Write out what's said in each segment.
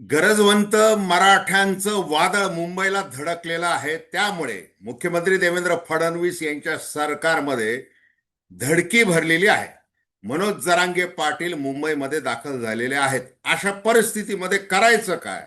गरजवंत मराठ्यांचं वादळ मुंबईला धडकलेलं आहे. त्यामुळे मुख्यमंत्री देवेंद्र फडणवीस यांच्या सरकारमध्ये धडकी भरलेली आहे. मनोज जरांगे पाटील मुंबईमध्ये दाखल झालेले आहेत. अशा परिस्थितीमध्ये करायचं काय?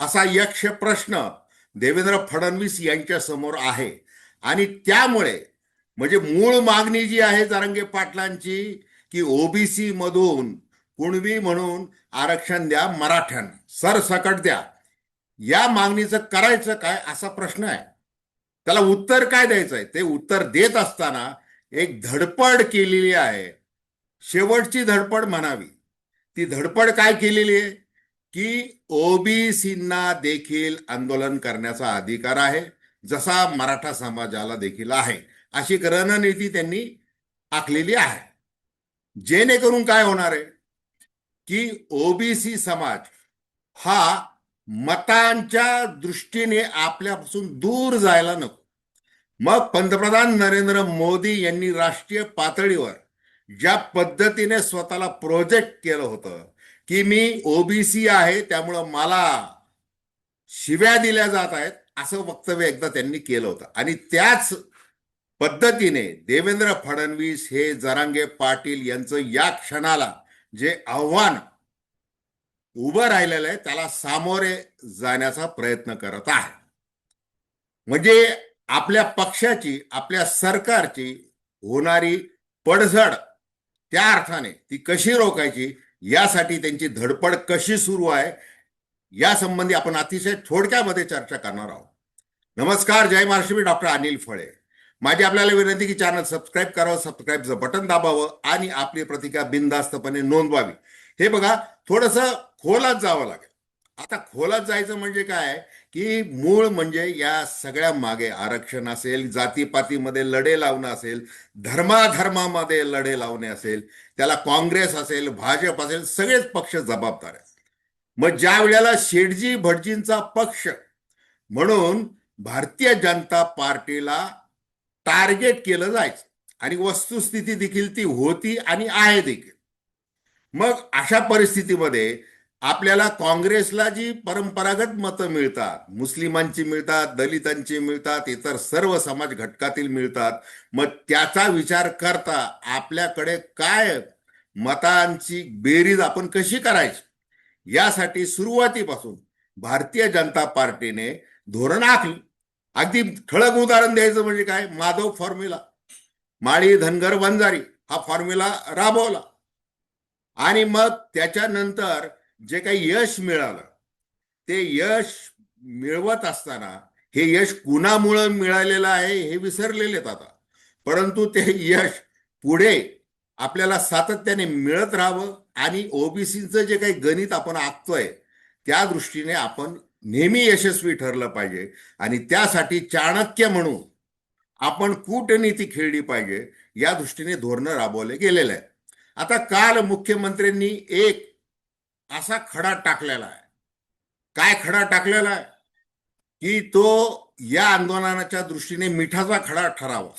असा यक्ष प्रश्न देवेंद्र फडणवीस यांच्या समोर आहे. आणि त्यामुळे म्हणजे मूळ मागणी जी आहे जरांगे पाटलांची की ओबीसी मधून कुणबी म्हणून आरक्षण द्या मराठ्यांना. सरसकट द्या. या मागणीचं करायचं काय असा प्रश्न आहे. त्याला उत्तर काय द्यायचं आहे? ते उत्तर देत असताना एक धडपड केलेली आहे. शेवटची धडपड म्हणावी. ती धडपड काय केलेली आहे? की ओबीसींना देखील आंदोलन करण्याचा अधिकार आहे जसा मराठा समाजाला देखील आहे. अशी रणनीती त्यांनी आखलेली आहे. जेणेकरून काय होणार आहे? की ओबीसी समाज हा मतांच्या दृष्टीने आपल्यापासून दूर जायला नको. मग पंतप्रधान नरेंद्र मोदी यांनी राष्ट्रीय पातळीवर ज्या पद्धतीने स्वतःला प्रोजेक्ट केलं होतं की मी ओबीसी आहे त्यामुळं मला शिव्या दिल्या जात आहेत असं वक्तव्य एकदा त्यांनी केलं होतं. आणि त्याच पद्धतीने देवेंद्र फडणवीस हे जरांगे पाटील यांचं या क्षणाला जे आव्हान उभं राहिलेलं आहे त्याला सामोरे जाण्याचा प्रयत्न करत आहे. म्हणजे आपल्या पक्षाची आपल्या सरकारची होणारी पडझड त्या अर्थाने ती कशी रोखायची यासाठी त्यांची धडपड कशी सुरू आहे या संबंधी आपण अतिशय थोडक्यामध्ये चर्चा करणार आहोत. नमस्कार जय महाराष्ट्र मी डॉक्टर अनिल फळे. माझी आपल्याला विनंती की चॅनल सबस्क्राईब करावं सबस्क्राईबचं बटन दाबावं आणि आपली प्रतिक्रिया बिनधास्तपणे नोंदवावी. हे बघा थोडस खोलात जावं लागेल. आता खोलात जायचं म्हणजे काय? की मूळ म्हणजे या सगळ्या मागे आरक्षण असेल जातीपातीमध्ये लढे लावणं असेल धर्माधर्मामध्ये लढे लावणे असेल त्याला काँग्रेस असेल भाजप असेल सगळेच पक्ष जबाबदार आहेत. मग ज्या वेळेला शेटजी भटजींचा पक्ष म्हणून भारतीय जनता पार्टीला टार्गेट केलं जायचं. आणि वस्तुस्थिती देखील ती होती आणि आहे देखील. मग अशा परिस्थितीमध्ये आपल्याला काँग्रेसला जी परंपरागत मतं मिळतात मुस्लिमांची मिळतात दलितांची मिळतात इतर सर्व समाज घटकातील मिळतात मग त्याचा विचार करता आपल्याकडे काय मतांची बेरीज आपण कशी करायची? यासाठी सुरुवातीपासून भारतीय जनता पार्टीने धोरण आखली. अगदी ठळक उदाहरण द्यायचं म्हणजे काय? माधव फॉर्म्युला माळी धनगर वंजारी हा फॉर्म्युला राबवला. आणि मग त्याच्यानंतर जे काही यश मिळालं ते यश मिळवत असताना हे यश कुणामुळं मिळालेलं आहे हे विसरलेले आता. परंतु ते यश पुढे आपल्याला सातत्याने मिळत राहावं आणि ओबीसीचं जे काही गणित आपण आखतोय त्या दृष्टीने आपण नेहमी यशस्वी ठरलं पाहिजे. आणि त्यासाठी चाणक्य म्हणून आपण कूटनीती खेळली पाहिजे या दृष्टीने धोरणं राबवले गेलेलं आहे आता काल मुख्यमंत्र्यांनी एक असा खडा टाकलेला आहे. काय खडा टाकलेला आहे? की तो या आंदोलनाच्या दृष्टीने मिठाचा खडा ठरावा.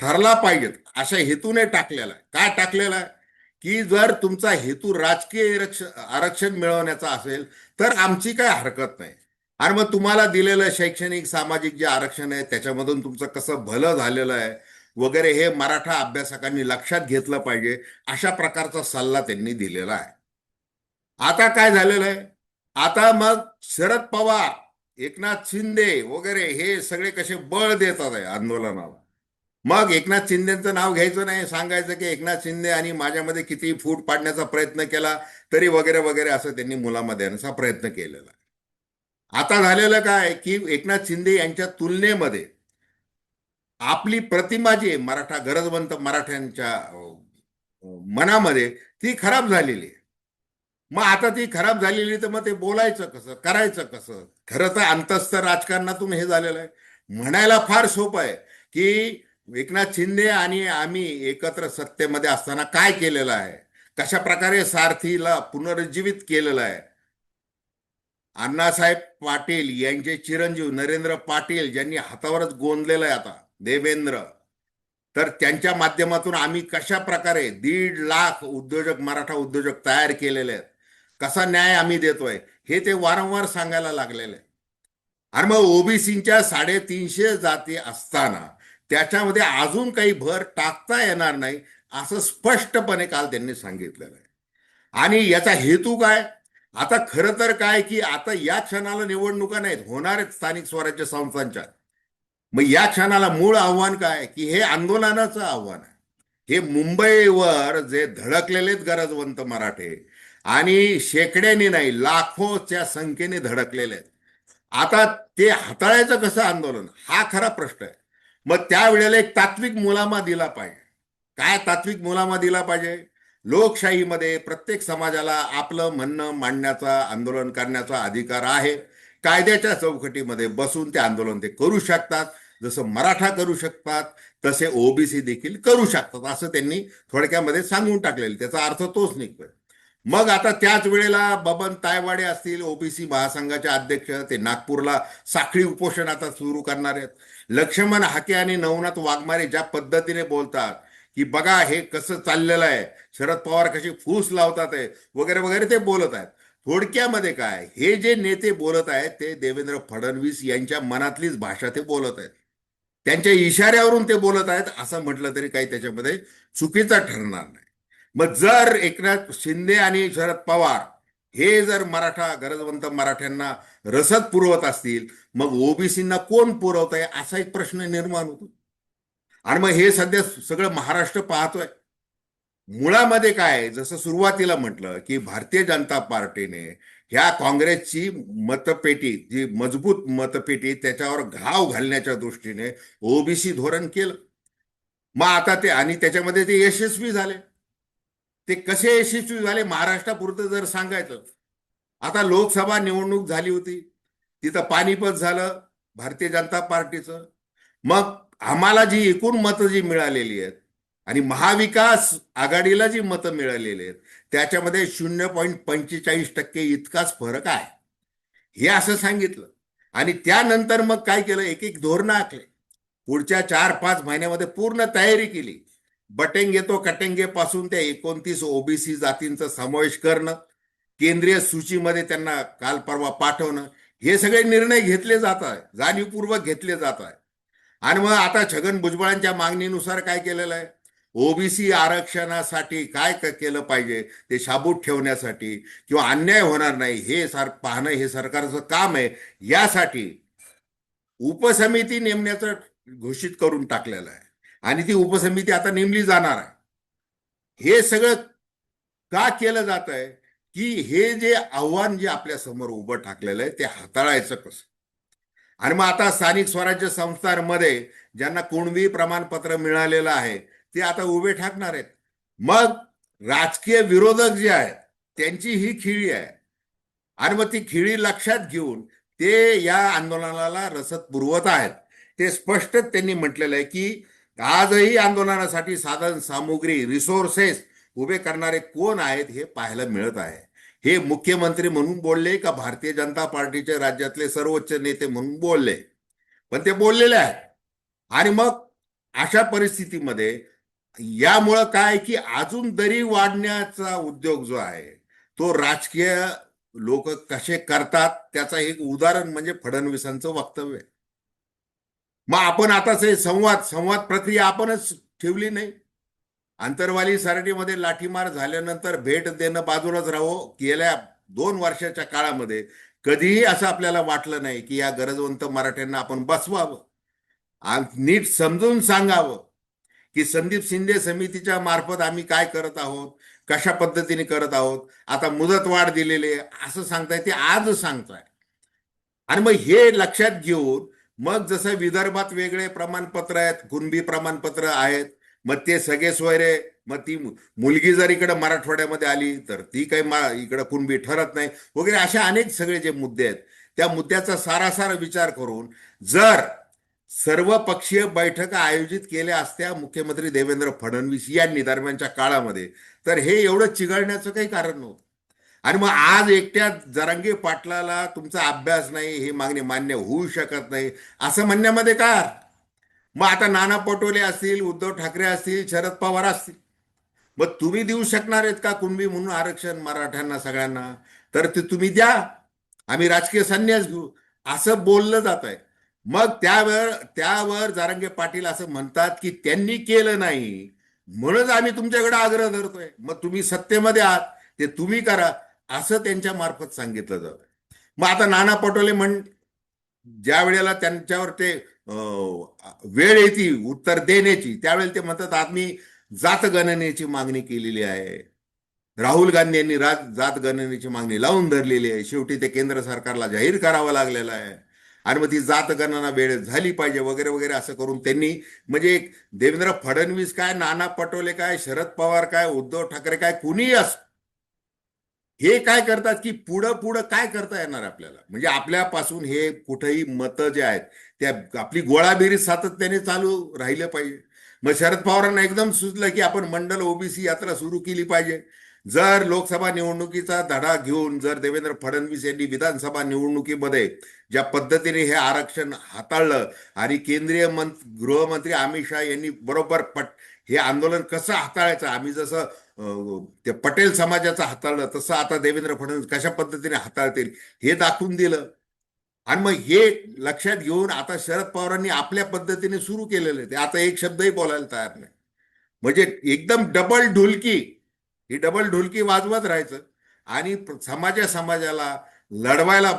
ठरला पाहिजेत अशा हेतूने टाकलेला आहे. काय टाकलेला आहे? की जर तुमचा हेतू राजकीय आरक्षण मिळवण्याचा असेल तर आमची काय हरकत नाही. आणि मग तुम्हाला दिलेलं शैक्षणिक सामाजिक जे आरक्षण आहे त्याच्यामधून तुमचं कसं भलं झालेलं आहे वगैरे हे मराठा अभ्यासकांनी लक्षात घेतलं पाहिजे अशा प्रकारचा सल्ला त्यांनी दिलेला आहे. आता काय झालेलं आहे? आता मग शरद पवार एकनाथ शिंदे वगैरे हे सगळे कसे बळ देतात आहे आंदोलनाला. मग एकनाथ शिंदेचं नाव घ्यायचं नाही सांगायचं की एकनाथ शिंदे आणि माझ्यामध्ये किती फूट पाडण्याचा प्रयत्न केला तरी वगैरे वगैरे असं त्यांनी मुलामध्ये आणण्याचा प्रयत्न केलेला आता झालेलं काय की एकनाथ शिंदे यांच्या तुलनेमध्ये आपली प्रतिमा जी आहे मराठा गरजवंत मराठ्यांच्या मनामध्ये ती खराब झालेली आहे. मग आता ती खराब झालेली तर मग ते बोलायचं कसं करायचं कसं? खरं तर अंतस्थ राजकारणातून हे झालेलं आहे. म्हणायला फार सोपं आहे की एकनाथ शिंदे आणि आम्ही एकत्र सत्तेमध्ये असताना काय केलेलं आहे? कशा प्रकारे सारथीला पुनरुज्जीवित केलेलं आहे? अण्णासाहेब पाटील यांचे चिरंजीव नरेंद्र पाटील ज्यांनी हातावरच गोंदलेलं आहे आता देवेंद्र. तर त्यांच्या माध्यमातून आम्ही कशा प्रकारे दीड लाख उद्योजक मराठा उद्योजक तयार केलेले आहेत? कसा न्याय आम्ही देतोय? हे ते वारंवार सांगायला लागलेले आहे आणि मग ओबीसीच्या साडेतीनशे जाती असताना त्याच्यामध्ये अजून काही भर टाकता येणार नाही असं स्पष्टपणे काल त्यांनी सांगितलेलं आहे. आणि याचा हेतू काय? आता खरं तर काय की आता या क्षणाला निवडणुका नाहीत होणार आहेत स्थानिक स्वराज्य संस्थांच्या. मग या क्षणाला मूळ आव्हान काय? की हे आंदोलनाचं आव्हान आहे. हे मुंबईवर जे धडकलेले आहेत गरजवंत मराठे आणि शेकड्याने नाही लाखोच्या संख्येने धडकलेले आहेत आता ते हाताळायचं कसं आंदोलन? हा खरा प्रश्न आहे. मग त्यावेळेला एक तात्विक मुलामा दिला पाहिजे. काय तात्विक मुलामा दिला पाहिजे? लोकशाहीमध्ये प्रत्येक समाजाला आपलं म्हणणं मांडण्याचा आंदोलन करण्याचा अधिकार आहे. कायद्याच्या चौकटीमध्ये बसून ते आंदोलन ते करू शकतात. जसं मराठा करू शकतात तसे ओबीसी देखील करू शकतात असं त्यांनी थोडक्यामध्ये सांगून टाकलेलं त्याचा अर्थ तोच निघतोय. मग आता त्याच वेळेला बबन तायवाडे असतील ओबीसी महासंघाचे अध्यक्ष ते नागपूरला साखळी उपोषण आता सुरू करणार आहेत. लक्ष्मण हाके आणि नवनाथ वाघमारे ज्या पद्धतीने बोलतात की बघा हे कसं चाललेलं आहे शरद पवार कशी फूस लावतात आहे वगैरे वगैरे ते बोलत आहेत. थोडक्यामध्ये काय हे जे नेते बोलत आहेत ते देवेंद्र फडणवीस यांच्या मनातलीच भाषा ते बोलत आहेत. त्यांच्या इशाऱ्यावरून ते बोलत आहेत असं म्हटलं तरी काही त्याच्यामध्ये चुकीचं ठरणार नाही. मग जर एकनाथ शिंदे आणि शरद पवार हे जर मराठा गरजवंत मराठ्यांना रसद पुरवत असतील मग ओबीसींना कोण पुरवत आहे असा एक प्रश्न निर्माण होतो. आणि मग हे सध्या सगळं महाराष्ट्र पाहतोय. मुळामध्ये काय आहे, जसं सुरुवातीला म्हटलं की भारतीय जनता पार्टीने ह्या काँग्रेसची मतपेटी जी मजबूत मतपेटी त्याच्यावर घाव घालण्याच्या दृष्टीने ओबीसी धोरण केलं. मग आता ते आणि त्याच्यामध्ये ते यशस्वी झाले. ते कसे यशस्वी झाले महाराष्ट्रापुरतं जर सांगायचं. आता लोकसभा निवडणूक झाली होती. तिथं पानिपत झालं भारतीय जनता पार्टीचं. मग आम्हाला जी एकूण मतं जी मिळालेली आहेत आणि महाविकास आघाडीला जी मतं मिळालेली आहेत त्याच्यामध्ये शून्य पॉईंट पंचेचाळीस टक्के इतकाच फरक आहे. हे असं सांगितलं. आणि त्यानंतर मग काय केलं? एक एक धोरणं आखले. पुढच्या चार पाच महिन्यामध्ये पूर्ण तयारी केली. बटेंगे तो कटेंगे पासून त्या एकोणतीस ओबीसी जातींचा समावेश करणं केंद्रीय सूचीमध्ये त्यांना काल परवा पाठवणं हे सगळे निर्णय घेतले जात आहे जाणीवपूर्वक घेतले जात आहे. आणि मग आता छगन भुजबळांच्या मागणीनुसार काय केलेलं आहे? ओबीसी आरक्षणासाठी काय केलं पाहिजे? ते शाबूत ठेवण्यासाठी किंवा अन्याय होणार नाही हे सर पाहणं हे सरकारचं काम आहे यासाठी उपसमिती नेमण्याचं घोषित करून टाकलेलं आहे. आणि ती उपसमिती आता नेमली जाणार आहे. हे सगळं का केलं जात आहे? की हे जे आव्हान जे आपल्यासमोर उभं टाकलेलं आहे ते हाताळायचं कसं? आणि मग आता स्थानिक स्वराज्य संस्थांमध्ये ज्यांना कोणवी प्रमाणपत्र मिळालेलं आहे ते आता उभे ठाकणार आहेत. मग राजकीय विरोधक जे आहेत त्यांची ही खिळी आहे. आणि मग ती खिळी लक्षात घेऊन ते या आंदोलनाला रसद पुरवत आहेत. ते स्पष्ट त्यांनी म्हटलेलं आहे की आजही आंदोलनासाठी साधन सामुग्री रिसोर्सेस उभे करणारे कोण आहेत हे पाहायला मिळत आहे. हे मुख्यमंत्री म्हणून बोलले का भारतीय जनता पार्टीचे राज्यातले सर्वोच्च नेते म्हणून बोलले? पण ते बोललेले आहेत. आणि मग अशा परिस्थितीमध्ये यामुळं काय की अजून दरी वाढण्याचा उद्योग जो आहे तो राजकीय लोक कसे करतात त्याचं एक उदाहरण म्हणजे फडणवीसांचं वक्तव्य आहे. मग आपण आताच हे संवाद संवाद प्रक्रिया आपणच ठेवली नाही. आंतरवाली सराटीमध्ये लाठीमार झाल्यानंतर भेट देणं बाजूलाच राहो गेल्या दोन वर्षाच्या काळामध्ये कधीही असं आपल्याला वाटलं नाही की या गरजवंत मराठ्यांना आपण बसवावं. नीट समजून सांगावं की संदीप शिंदे समितीच्या मार्फत आम्ही काय करत आहोत कशा पद्धतीने करत आहोत आता मुदत वाढ दिलेली आहे असं सांगताय ते आज सांगताय. आणि मग हे लक्षात घेऊन मग जसं विदर्भात वेगळे प्रमाणपत्र आहेत कुणबी प्रमाणपत्र आहेत मग ते सगळे सोयरे मग ती मुलगी जर इकडे मराठवाड्यामध्ये आली तर ती काही मा इकडं कुणबी ठरत नाही. वगैरे असे अनेक सगळे जे मुद्दे आहेत त्या मुद्द्याचा सारासार विचार करून जर सर्व पक्षीय बैठका आयोजित केल्या असत्या मुख्यमंत्री देवेंद्र फडणवीस यांनी दरम्यानच्या काळामध्ये तर हे एवढं चिघळण्याचं काही कारण नव्हतं. आणि मग आज एकट्या जरांगे पाटलाला तुमचा अभ्यास नाही ही मागणी मान्य होऊ शकत नाही असं म्हणण्यामध्ये का मग आता नाना पटोले असतील उद्धव ठाकरे असतील शरद पवार असतील. मग तुम्ही देऊ शकणार आहेत का कुणबी म्हणून आरक्षण मराठ्यांना सगळ्यांना? तर ते तुम्ही द्या. आम्ही राजकीय संन्यास घेऊ. असं बोललं जात आहे. मग त्यावर त्यावर जारंगे पाटील असं म्हणतात की त्यांनी केलं नाही. म्हणूनच आम्ही तुमच्याकडे आग्रह धरतोय. मग तुम्ही सत्तेमध्ये आहात. ते तुम्ही करा. असं त्यांच्या मार्फत सांगितलं जातं. मग आता नाना पटोले म्हण ज्या वेळेला त्यांच्यावर ते अं, वेळ येते उत्तर देण्याची त्यावेळेला ते म्हणतात आम्ही जातगणनेची मागणी केलेली आहे. राहुल गांधी यांनी राज जात गणनेची मागणी लावून धरलेली आहे. शेवटी ते केंद्र सरकारला जाहीर करावं लागलेलं आहे. आणि मग ती जात गणना वेळ झाली पाहिजे वगैरे वगैरे असं करून त्यांनी म्हणजे देवेंद्र फडणवीस काय नाना पटोले काय शरद पवार काय उद्धव ठाकरे काय कुणीही अस हे काय करतात की पुढं पुढं काय करता येणार आपल्याला? म्हणजे आपल्यापासून हे कुठेही मतं जे आहेत त्या आपली गोळाबेरी सातत्याने चालू राहिलं पाहिजे. मग शरद पवारांना एकदम सुचलं की आपण मंडल ओबीसी यात्रा सुरू केली पाहिजे. जर लोकसभा निवडणुकीचा धडा घेऊन जर देवेंद्र फडणवीस यांनी विधानसभा निवडणुकीमध्ये ज्या पद्धतीने हे आरक्षण हाताळलं आणि केंद्रीय मंत्री गृहमंत्री अमित शहा यांनी बरोबर पट हे आंदोलन कसं हाताळायचं? आम्ही जसं ते पटेल समाजाचं हाताळलं तसं आता देवेंद्र फडणवीस कशा पद्धतीने हाताळतील हे दाखवून दिलं. आणि मग हे लक्षात घेऊन आता शरद पवारांनी आपल्या पद्धतीने सुरू केलेलं आहे. ते आता एक शब्दही बोलायला तयार नाही. म्हणजे एकदम डबल ढोलकी ही डबल ढोलकी वाजवत राहायचं आणि समाजा समाजाला लढवायला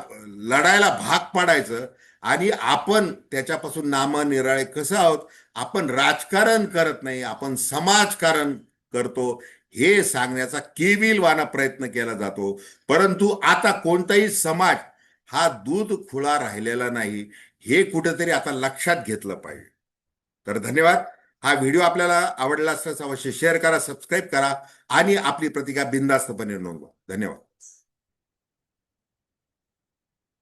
लढायला भाग पाडायचं आणि आपण त्याच्यापासून नामनिराळे कसं आहोत? आपण राजकारण करत नाही आपण समाजकारण करतो. हे सांगण्याचा केविलवाना प्रयत्न केला जातो. परंतु आता कोणताही समाज हा दूध खुळा राहिलेला नाही हे कुठेतरी आता लक्षात घेतलं पाहिजे. तर धन्यवाद. हा व्हिडिओ आपल्याला आवडला असल्यास अवश्य शेअर करा सबस्क्राईब करा आणि आपली प्रतिका बिंदास्तपणे नोंदवा. धन्यवाद.